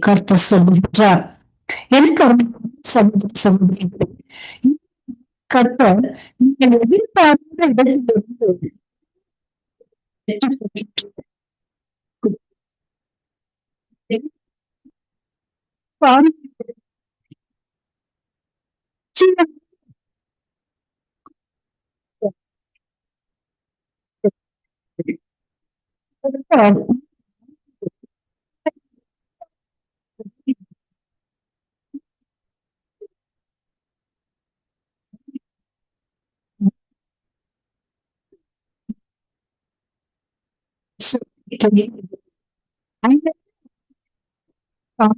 கர்த்தர் சொல்லுகின்றார் எனக்கு அருமையான சகோதர சகோதரிகளே கர்த்தர் நீங்கள் எதிர்பார்த்த இடத்திலிருந்து sự cho những ánh đấy đó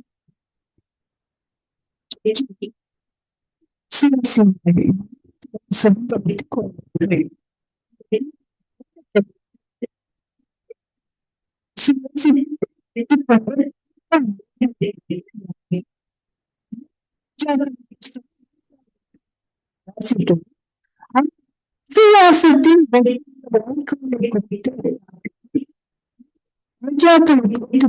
வித்தியாசத்தின் வாழ்க்கையை குறித்து பஞ்சாயத்தை குறித்து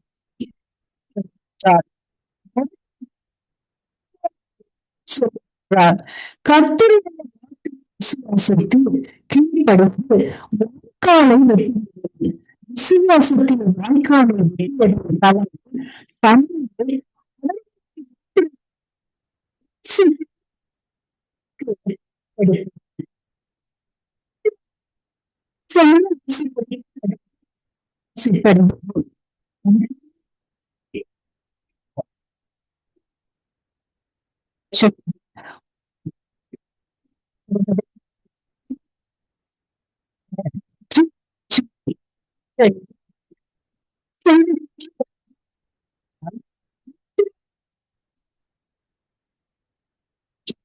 சொல்லுங்கள் செலவு கத்திரிகள் விசுவாசத்தில் கீழ்படுத்து வாய்க்காலை வெட்டுகிறது விசுவாசத்தில் வாய்க்காலை வெட்டுவது should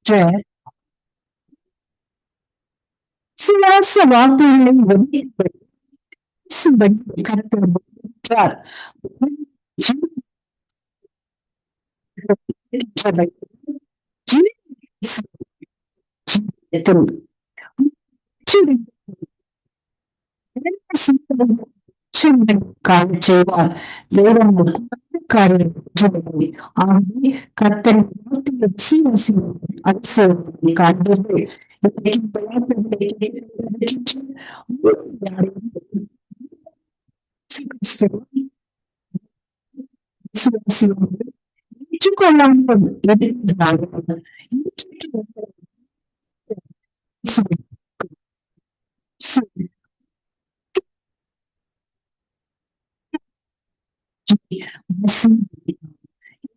trẻ xin lỗi xin lỗi tôi linh vẫn yên bình xin bệnh bị căn từ một tràn tràn bệnh కార్యం చేయగా దేవుడు కార్యం చూడండి ఆమె కత్తని వచ్చి అతిశయం కాంటే ప్రయత్నం தேவன் காரியம் ஆகவே கத்தன்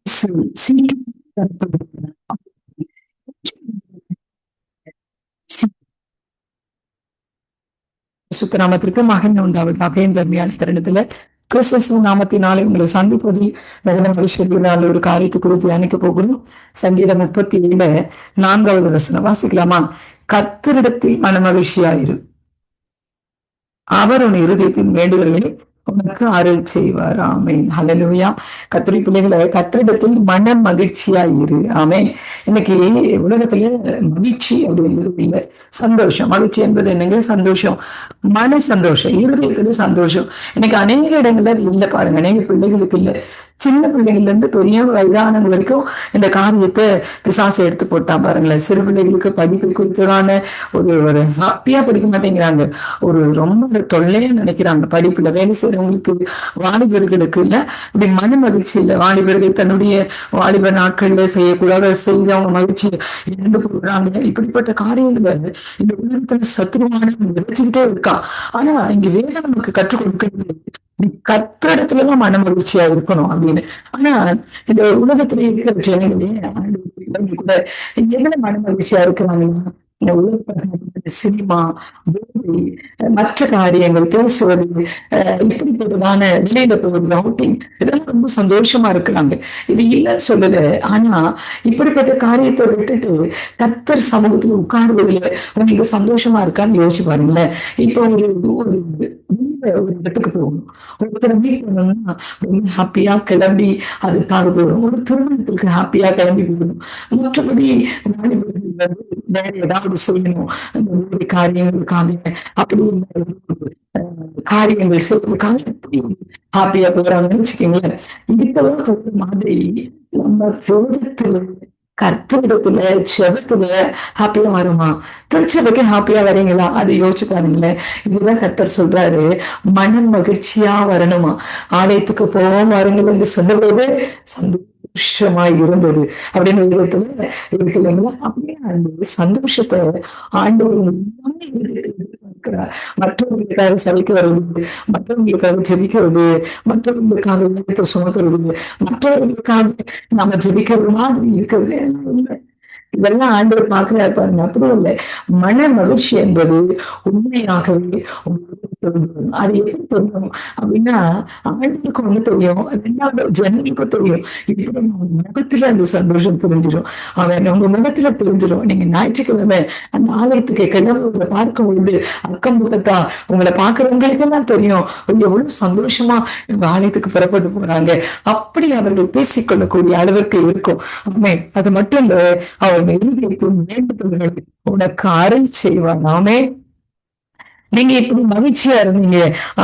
விசுவாசி அதிசயத்தை காண்பது விசுவாசியோடு ஏற்றுக்கொள்ளாமல் இருக்கிறார்கள் சுத்தநாமத்திற்கு மகன் உண்டாவதாக இந்த அருமையான தருணத்துல கிறிஸ்து நாமத்தினாலே உங்களை சந்திப்பதில் மிகுந்த மகிழ்ச்சி நாள் ஒரு காரியத்தை குறித்து அணைக்க போகணும் சங்கீதம் முப்பத்தி ஏழு நான்காவது வசனம் வாசிக்கலாமா? கர்த்தரிடத்தில் மனமகிழ்ச்சியாயிரு அவர் உன் இருதயத்தின் வேண்டுதல்களை உனக்கு அருள் செய்வார். ஆமேன். ஹலலூயா கத்திரி பிள்ளைகளை கத்திரிடத்தில் மன மகிழ்ச்சியா இரு. ஆமேன். இன்னைக்கு உலகத்துல மகிழ்ச்சி அப்படிங்கிறது இல்லை. சந்தோஷம். மகிழ்ச்சி என்பது என்னங்க? சந்தோஷம். மன சந்தோஷம். இருதயத்துல சந்தோஷம். இன்னைக்கு அநேக இடங்கள்ல அது இல்லை பாருங்க. அநேக பிள்ளைகளுக்கு இல்லை. சின்ன பிள்ளைகள்ல இருந்து பெரிய வயதானவங்க வரைக்கும் இந்த காரியத்தை பிசாசை எடுத்து போட்டான் பாருங்களேன். சிறு பிள்ளைகளுக்கு படிப்பு குறித்ததான ஒரு ஒரு ஹாப்பியா படிக்க மாட்டேங்கிறாங்க. ஒரு ரொம்ப தொல்லையா நினைக்கிறாங்க. படிப்புல வேலை செய்யறவங்களுக்கு வாலிபர்களுக்கு இல்ல இப்படி மன மகிழ்ச்சி இல்லை. வாலிபர்கள் தன்னுடைய வாலிப நாட்கள்ல செய்யக்கூடாத செய்து அவங்க மகிழ்ச்சி இழந்து போடுறாங்க இப்படிப்பட்ட காரியங்கள் இந்த உலகத்துல சத்துருவான விதைச்சுக்கிட்டே இருக்கா. ஆனா இங்க வேதம் நமக்கு கற்றுக் கொடுக்கிறது நீ கத்திடத்துலதான் மன மகிழ்ச்சியா இருக்கணும் அப்படின்னு. ஆனா இந்த உலகத்துல இருக்கிற ஜனங்களே ஆண்டு கூட எங்களை மன மகிழ்ச்சியா இருக்கிறாங்கன்னா இந்த உலக சினிமா போதை, மற்ற காரியங்கள் பேசுவது அஹ் இப்படிப்பட்டதான வெளியில போவது அவுட்டிங் இதெல்லாம் ரொம்ப சந்தோஷமா இருக்கிறாங்க. இது இல்ல சொல்லல. ஆனா இப்படிப்பட்ட காரியத்தை விட்டுட்டு கத்தர் சமூகத்துல உட்கார்வதில் உங்களுக்கு சந்தோஷமா இருக்கான்னு யோசிச்சு பாருங்களேன். இப்போ ஒரு ஒரு ஒரு இடத்துக்கு போகணும். ஒருத்தரை மீட் பண்ணணும்னா ரொம்ப ஹாப்பியா கிளம்பி அதுக்காக போகணும். ஒரு திருமணத்திற்கு ஹாப்பியா கிளம்பி போகணும். மற்றபடி வந்து வேற ஏதாவது செய்யணும் அந்த மாதிரி காரியங்களுக்காக அப்படி காரியங்கள் செய்வதற்காக ஹாப்பியா போறாங்கன்னு வச்சுக்கோங்களேன். இதுக்கெல்லாம் ஒரு மாதிரி நம்ம சோதத்துல கர்த்தத்துல செபத்துல ஹாப்பியா வருமா? திருச்சபைக்கு ஹாப்பியா வரீங்களா? அது யோசிச்சு பாருங்களேன். இதுதான் கர்த்தர் சொல்றாரு. மனம் மகிழ்ச்சியா வரணுமா? ஆலயத்துக்கு போவோம் வருங்கள் என்று சொன்னபோது சந்தோஷம் இருந்தது அப்படின்னு விதத்துல இருக்கு இல்லைங்களா? அப்படியே அந்த சந்தோஷத்தை ஆண்டவர் மற்றவங்களுக்காக சமைக்க வர்றது மற்றவங்களுக்காக ஜெபிக்கிறது மற்றவங்களுக்காக சுமக்கிறது மற்றவர்களுக்காக நாம ஜெபிக்கிறது மாதிரி இருக்கிறது. இதெல்லாம் ஆண்டவர் பார்க்கிறார் பாருங்க. அப்படி இல்லை. மன மகிழ்ச்சி என்பது உண்மையாகவே உங்களுக்கு தெரியும் அது எப்படி தெரியும் அப்படின்னா ஆண்டவருக்கு ஒண்ணு தெரியும் ரெண்டாவது ஜனங்களுக்கு தெரியும். இப்படி முகத்துல அந்த சந்தோஷம் தெரிஞ்சிடும் அவன் உங்க முகத்துல தெரிஞ்சிடும் நீங்க ஞாயிற்றுக்கிழமை அந்த ஆலயத்துக்கு கிளம்புறத பார்க்கும் பொழுது அக்கம் பக்கத்தா உங்களை பார்க்கறவங்களுக்கெல்லாம் தெரியும். எவ்வளவு சந்தோஷமா இவங்க ஆலயத்துக்கு புறப்பட்டு போறாங்க. அப்படி அவர்கள் பேசிக்கொள்ளக்கூடிய அளவிற்கு இருக்கும். அது மட்டும் இல்ல அவன் இருதயத்தின் வேண்டுதல்களை உனக்கு அருள் செய்வான் ஆமே நீங்க இப்படி மகிழ்ச்சியா இருந்தீங்க.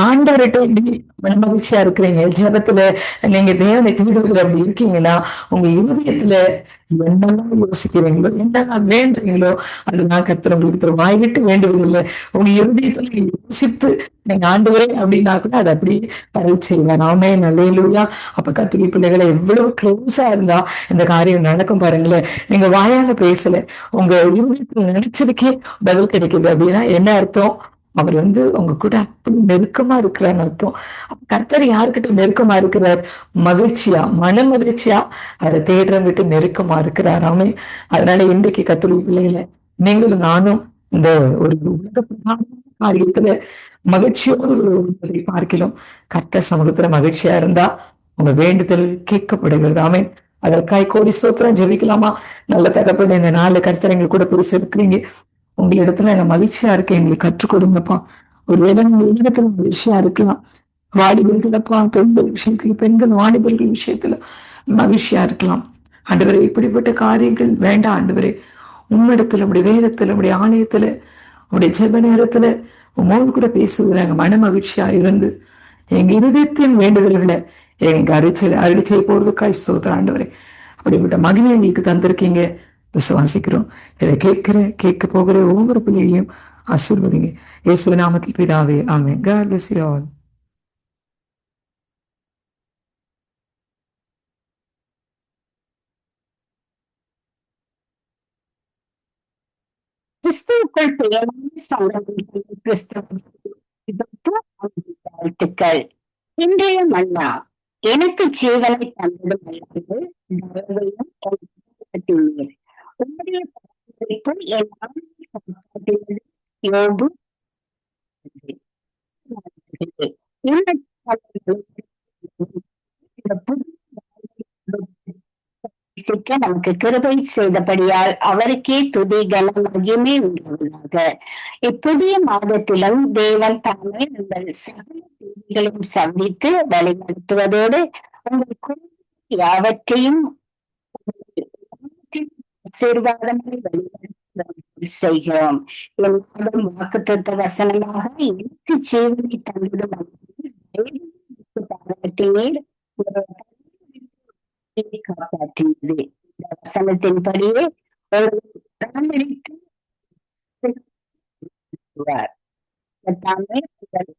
ஆண்டவர்கிட்ட மகிழ்ச்சியா இருக்கிறீங்க. ஜபத்துல நீங்க தேவனை தேடுவதில் அப்படி இருக்கீங்கன்னா உங்க இருதயத்துல என்னெல்லாம் யோசிக்கிறீங்களோ என்னெல்லாம் வேண்டுறீங்களோ அதுதான் கத்துற உங்களுக்கு தரும் வாய் விட்டு வேண்டுவதில்லை. உங்க இருதயத்துல யோசித்து நீங்க ஆண்டவரே அப்படின்னா கூட அதை அப்படியே பரவி செய்வேன் நாமே நல்லையிலூயா அப்ப கத்திரி பிள்ளைகளை எவ்வளவு க்ளோஸா இருந்தா இந்த காரியம் நடக்கும் பாருங்களேன். நீங்க வாயால பேசல. உங்க இருதயத்துல நினைச்சதுக்கே பதில் கிடைக்குது அப்படின்னா என்ன அர்த்தம்? அவர் வந்து உங்க கூட அப்படி நெருக்கமா இருக்கிறான்னு அர்த்தம். கர்த்தர் யாருக்கிட்ட நெருக்கமா இருக்கிறார்? மகிழ்ச்சியா? மன மகிழ்ச்சியா? அவரை தேடுற விட்டு நெருக்கமா இருக்கிறாராமே அதனால இன்றைக்கு கத்துரு பிள்ளைகள நீங்களும் நானும் இந்த ஒரு உலக பிரதான காரியத்துல மகிழ்ச்சியோடு இருப்பதை பார்க்கலாம் கர்த்தர் சமூகத்துல மகிழ்ச்சியா இருந்தா உங்க வேண்டுதல் கேட்கப்படுகிறது. ஆமே அதற்காய் கோடி சோத்திரம் ஜெபிக்கலாமா? நல்ல தகப்பட இந்த நாலு கர்த்தர் எங்க கூட பெருசு இருக்கிறீங்க. உங்களிடத்துல நான் மகிழ்ச்சியா இருக்கேன் எங்களுக்கு கற்றுக் கொடுங்கப்பா. ஒருவேளை உங்க உலகத்துல மகிழ்ச்சியா இருக்கலாம். வாலிபர்களப்பா பெண்கள் விஷயத்துல பெண்கள் வாலிபர்கள் விஷயத்துல மகிழ்ச்சியா இருக்கலாம். ஆண்டவரே இப்படிப்பட்ட காரியங்கள் வேண்டாம் ஆண்டவரே. உம்மிடத்துல உடைய வேதத்துல உடைய ஆலயத்துல உடைய ஜெப நேரத்துல உமோடு கூட பேசுகிறாங்க மன மகிழ்ச்சியா இருந்து எங்க இருதயத்தின் வேண்டுதல்களை எங்க அரிச்சல் அரிச்சல் போறதுக்காய் ஸ்தோத்திரம் ஆண்டவரே. அப்படிப்பட்ட மகிமை எங்களுக்கு தந்திருக்கீங்க. விசுவாசிக்கிறோம். இதை கேட்கிற கேட்க போகிற ஒவ்வொரு பிள்ளைகளையும் ஆசீர்வதிங்க. இயேசு நாமத்தில் பிதாவே ஆமே காட் பிளஸ் யூ ஆல் கிறிஸ்துவுக்குள் பிரியமான கிறிஸ்துவுக்கு வாழ்த்துக்கள். இன்றைய மன்னா எனக்கு ஜீவனை அல்லாது தயவையும் காப்பாற்றினீர். உம்முடைய என் ஆன்மாவை யோபு சிக்க நமக்கு கிருபை செய்தபடியால் அவருக்கே துதி கனம் மகிமை உண்டாவதாக இப்புதிய மாதத்திலும் தேவன் தாமே உங்கள் சகல தேவைகளையும் சந்தித்து வழிநடத்துவதோடு உங்கள் குழந்தை யாவற்றையும் ஆசீர்வாதங்களை வழிநடத்த செய்கிறோம் என்னாலும் வாக்குத்தத்த வசனமாக எனக்கு ஜீவனை தந்தது பாராட்டினீர் காப்பாற்றியது இந்த வசனத்தின்படியே ஒரு பராமரித்து இருக்கிறார். தாமே உங்களை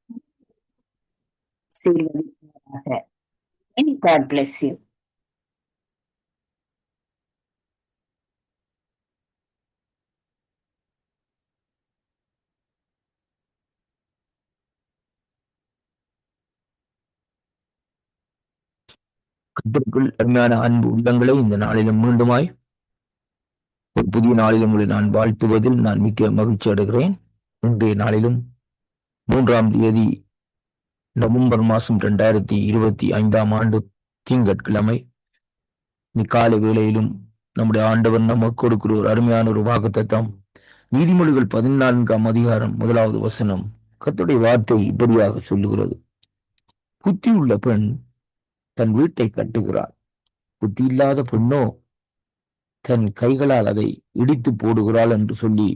ஆசீர்வதிப்பாராக. God bless you. கத்திற்குள் அருமையான அன்பு உள்ளங்களை இந்த நாளிலும் மீண்டுமாய் ஒரு புதிய நாளிலும் உங்களை நான் வாழ்த்துவதில் நான் மிக்க மகிழ்ச்சி அடைகிறேன். இன்றைய நாளிலும் மூன்றாம் தேதி நவம்பர் மாதம் ரெண்டாயிரத்தி இருபத்தி ஐந்தாம் ஆண்டு திங்கட்கிழமை காலை வேளையிலும் நம்முடைய ஆண்டவர் நமக்கு கொடுக்கிற ஒரு அருமையான ஒரு வாக்குத்தத்தம் நீதிமொழிகள் பதினான்காம் அதிகாரம் முதலாவது வசனம் கத்துடைய வார்த்தை இப்படியாக சொல்லுகிறது. புத்தி உள்ள பெண் தன் வீட்டை கட்டுகிறாள். புத்தி இல்லாத பெண்ணோ தன் கைகளால் அதை இடித்து போடுகிறாள் என்று சொல்லி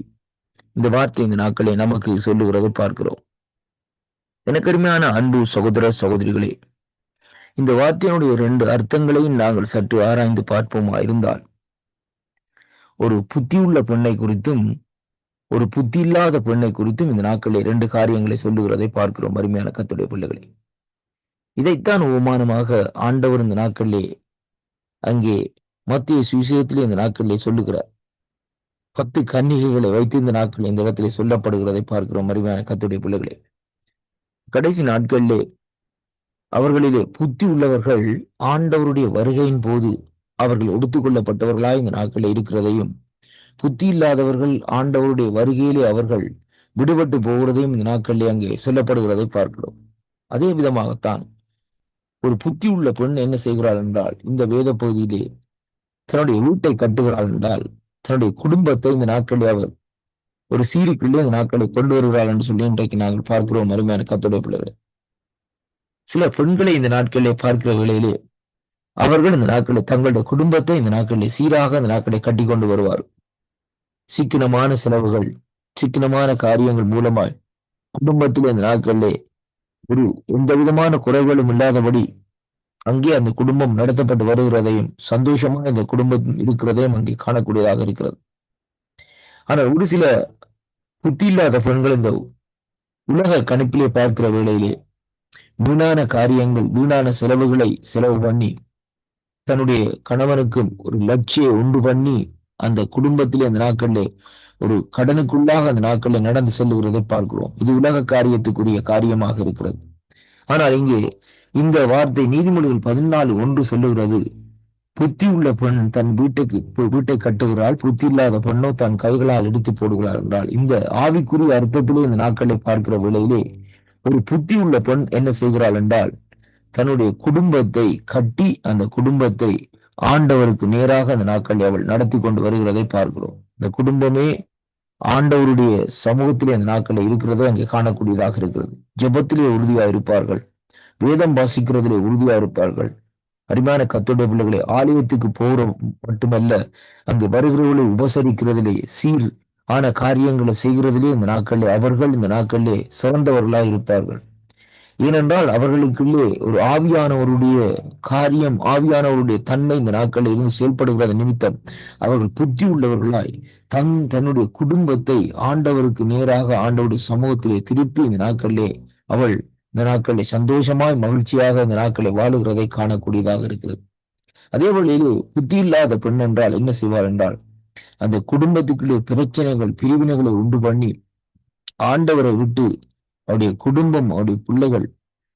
இந்த வார்த்தை இந்த நாட்களை நமக்கு சொல்லுகிறதை பார்க்கிறோம். எனக்கருமையான அன்பு சகோதர சகோதரிகளே இந்த வார்த்தையினுடைய இரண்டு அர்த்தங்களையும் நாங்கள் சற்று ஆராய்ந்து பார்ப்போமா இருந்தால் ஒரு புத்தியுள்ள பெண்ணை குறித்தும் ஒரு புத்தி இல்லாத பெண்ணை குறித்தும் இந்த நாட்களில் இரண்டு காரியங்களை சொல்லுகிறதை பார்க்கிறோம். அருமையான கத்துடைய பிள்ளைகளே. இதைத்தான் ஓமானமாக ஆண்டவர் இந்த நாட்களிலே அங்கே மத்திய சுவிசேஷத்திலே இந்த நாட்களிலே சொல்லுகிறார். பத்து கன்னிகைகளை வைத்து இந்த நாட்கள் இந்த இடத்திலே சொல்லப்படுகிறதை பார்க்கிறோம். அருமையான கத்துடைய பிள்ளைகளே கடைசி நாட்களிலே அவர்களிலே புத்தி உள்ளவர்கள் ஆண்டவருடைய வருகையின் போது அவர்கள் எடுத்துக்கொள்ளப்பட்டவர்களாய் இந்த நாட்களில் இருக்கிறதையும் புத்தி இல்லாதவர்கள் ஆண்டவருடைய வருகையிலே அவர்கள் விடுபட்டு போகிறதையும் இந்த நாட்களிலே அங்கே சொல்லப்படுகிறதை பார்க்கிறோம். அதே விதமாகத்தான் ஒரு புத்தி உள்ள பெண் என்ன செய்கிறாள் என்றால் இந்த வேத பகுதியிலே தன்னுடைய வீட்டை கட்டுகிறாள் என்றால் தன்னுடைய குடும்பத்தை இந்த நாட்களில் அவர் ஒரு சீருக்குள்ளே இந்த நாட்களை கொண்டு வருகிறாள் என்று சொல்லி இன்றைக்கு நாங்கள் பார்க்கிறோம். அருமையான கத்துடைய பிள்ளைகளை. சில பெண்களை இந்த நாட்களிலே பார்க்கிற வேளையிலே அவர்கள் இந்த நாட்களில் தங்களுடைய குடும்பத்தை இந்த நாட்களில் சீராக இந்த நாட்களை கட்டி கொண்டு வருவார் சிக்கனமான செலவுகள் சிக்கனமான காரியங்கள் மூலமாய் குடும்பத்தில் இந்த நாட்களிலே ஒரு எந்த விதமான குறைகளும் இல்லாதபடி அங்கே அந்த குடும்பம் நடத்தப்பட்டு வருகிறதையும் சந்தோஷமாக இந்த குடும்பம் இருக்கிறதையும் அங்கே காணக்கூடியதாக இருக்கிறது. ஆனால் ஒரு சில புத்தி இல்லாத பெண்கள் இந்த உலக கணிப்பிலே பார்க்கிற வேளையிலே வீணான காரியங்கள் வீணான செலவுகளை செலவு பண்ணி தன்னுடைய கணவனுக்கும் ஒரு லட்சிய உண்டு பண்ணி அந்த குடும்பத்திலே அந்த நாட்களிலே ஒரு கடனுக்குள்ளாக அந்த நாட்களில் நடந்து செல்லுகிறதை பார்க்கிறோம். இது உலக காரியத்துக்குரிய காரியமாக இருக்கிறது. ஆனால் இங்கே இந்த வார்த்தை நீதிமொழிகள் பதினாலு ஒன்று சொல்லுகிறது. புத்தி உள்ள பெண் தன் வீட்டுக்கு வீட்டை கட்டுகிறாள். புத்தி இல்லாத பெண்ணோ தன் கைகளால் எடுத்து போடுகிறாள் என்றால் இந்த ஆவிக்குரிய அர்த்தத்திலே இந்த நாட்களை பார்க்கிற வேளையிலே ஒரு புத்தி உள்ள பெண் என்ன செய்கிறாள் என்றால் தன்னுடைய குடும்பத்தை கட்டி அந்த குடும்பத்தை ஆண்டவருக்கு நேராக அந்த நாட்களை அவள் நடத்தி கொண்டு வருகிறதை பார்க்கிறோம். இந்த குடும்பமே ஆண்டவருடைய சமூகத்திலே அந்த நாட்களில் இருக்கிறதை அங்கே காணக்கூடியதாக இருக்கிறது. ஜபத்திலே உறுதியா இருப்பார்கள். வேதம் வாசிக்கிறதிலே உறுதியா இருப்பார்கள். அருமையான கத்தோடைய பிள்ளைகளை ஆலயத்துக்கு போற மட்டுமல்ல அங்கு வருகிறவர்களை உபசரிக்கிறதிலே சீர் ஆன காரியங்களை செய்கிறதிலே இந்த நாட்களிலே அவர்கள் இந்த நாட்களிலே சிறந்தவர்களாக இருப்பார்கள் ஏனென்றால் அவர்களுக்குள்ளே ஒரு ஆவியானவருடைய காரியம் ஆவியானவருடைய தன்மை இந்த நாட்களில் இருந்து செயல்படுகிறது நிமித்தம் அவர்கள் புத்தி உள்ளவர்களாய் தன் தன்னுடைய குடும்பத்தை ஆண்டவருக்கு நேராக ஆண்டவருடைய சமூகத்திலே திருப்பி இந்த நாட்களிலே அவள் இந்த நாட்களை சந்தோஷமாய் மகிழ்ச்சியாக இந்த நாட்களை வாழுகிறதை காணக்கூடியதாக இருக்கிறது. அதே வழியில் புத்தி இல்லாத பெண் என்றால் என்ன செய்வார் என்றால் அந்த குடும்பத்துக்குள்ளே பிரச்சனைகள் பிரிவினைகளை உண்டு பண்ணி ஆண்டவரை விட்டு அவருடைய குடும்பம் அவருடைய பிள்ளைகள்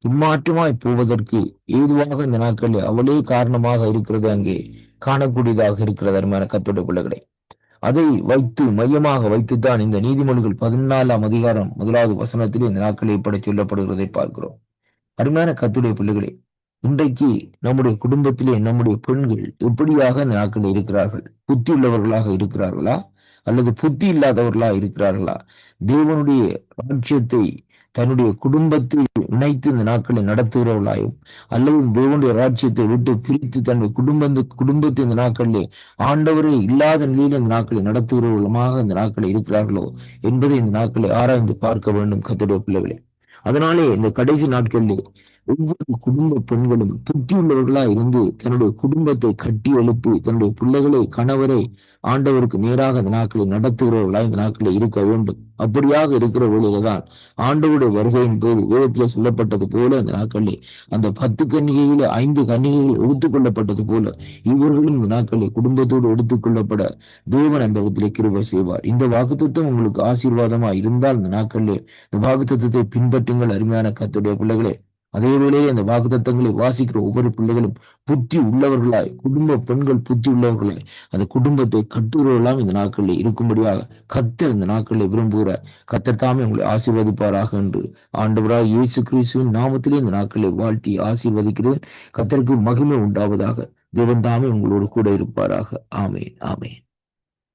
துன்மாற்றமாய் போவதற்கு ஏதுவாக இந்த நாட்களில் அவளே காரணமாக இருக்கிறது அங்கே காணக்கூடியதாக இருக்கிறது அருமையான கத்தோட பிள்ளைகளை. அதை வைத்து மையமாக வைத்துத்தான் இந்த நீதிமொழிகள் பதினாலாம் அதிகாரம் முதலாவது வசனத்திலே இந்த நாட்களில் இப்படி சொல்லப்படுகிறதை பார்க்கிறோம். அருமையான கத்துடைய பிள்ளைகளே இன்றைக்கு நம்முடைய குடும்பத்திலே நம்முடைய பெண்கள் எப்படியாக இந்த நாட்களில் இருக்கிறார்கள்? புத்தி உள்ளவர்களாக இருக்கிறார்களா? அல்லது புத்தி இல்லாதவர்களா இருக்கிறார்களா? தேவனுடைய ராஜ்யத்தை தன்னுடைய குடும்பத்தை இணைத்து இந்த நாட்களை நடத்துகிறவர்களாயும் அல்லது தேவனுடைய ராஜ்யத்தை விட்டு பிரித்து தன்னுடைய குடும்ப குடும்பத்தை இந்த நாட்களிலே ஆண்டவரே இல்லாத நிலையில் இந்த நாட்களை நடத்துகிறவர்களுமாக இந்த நாட்களை இருக்கிறார்களோ என்பதை இந்த நாட்களை ஆராய்ந்து பார்க்க வேண்டும் கத்துடைய பிள்ளைகளே. அதனாலே இந்த கடைசி நாட்களிலே ஒவ்வொரு குடும்ப பெண்களும் புத்தியுள்ளவர்களா இருந்து தன்னுடைய குடும்பத்தை கட்டி எழுப்பி தன்னுடைய பிள்ளைகளை கணவரை ஆண்டவருக்கு நேராக இந்த நாட்களை நடத்துகிறவர்களா இந்த நாட்களை இருக்க வேண்டும். அப்படியாக இருக்கிற வேளையில தான் ஆண்டவருடைய வருகையின் போது வேதத்தில் சொல்லப்பட்டது போல இந்த நாட்களில் அந்த பத்து கன்னிகையில ஐந்து கன்னிகைகள் எடுத்துக்கொள்ளப்பட்டது போல இவர்களும் இந்த நாட்களில் குடும்பத்தோடு எடுத்துக்கொள்ளப்பட தேவன் அந்த இடத்திலே கிருபை செய்வார். இந்த வாக்குத்தம் உங்களுக்கு ஆசீர்வாதமா இருந்தால் இந்த நாட்களில் இந்த வாக்குத்தத்தை பின்பற்றுங்கள் அருமையான கத்துடைய பிள்ளைகளே. அதேவேளையே அந்த வாக்கு தத்தங்களை வாசிக்கிற ஒவ்வொரு பிள்ளைகளும் புத்தி உள்ளவர்களாய் குடும்ப பெண்கள் புத்தி உள்ளவர்களாய் அந்த குடும்பத்தை கட்டுறவெல்லாம் இந்த நாட்களில் இருக்கும்படியாக கத்தர் இந்த நாட்களில் விரும்புகிறார். கத்தர் தாமே உங்களை ஆசீர்வதிப்பாராக என்று ஆண்டவராய் இயேசு கிறிஸ்துவின் நாமத்திலே இந்த நாட்களை வாழ்த்தி ஆசீர்வதிக்கிறேன். கத்தருக்கு மகிமை உண்டாவதாக தேவன் தாமே உங்களோடு கூட இருப்பாராக. ஆமேன் ஆமேன்.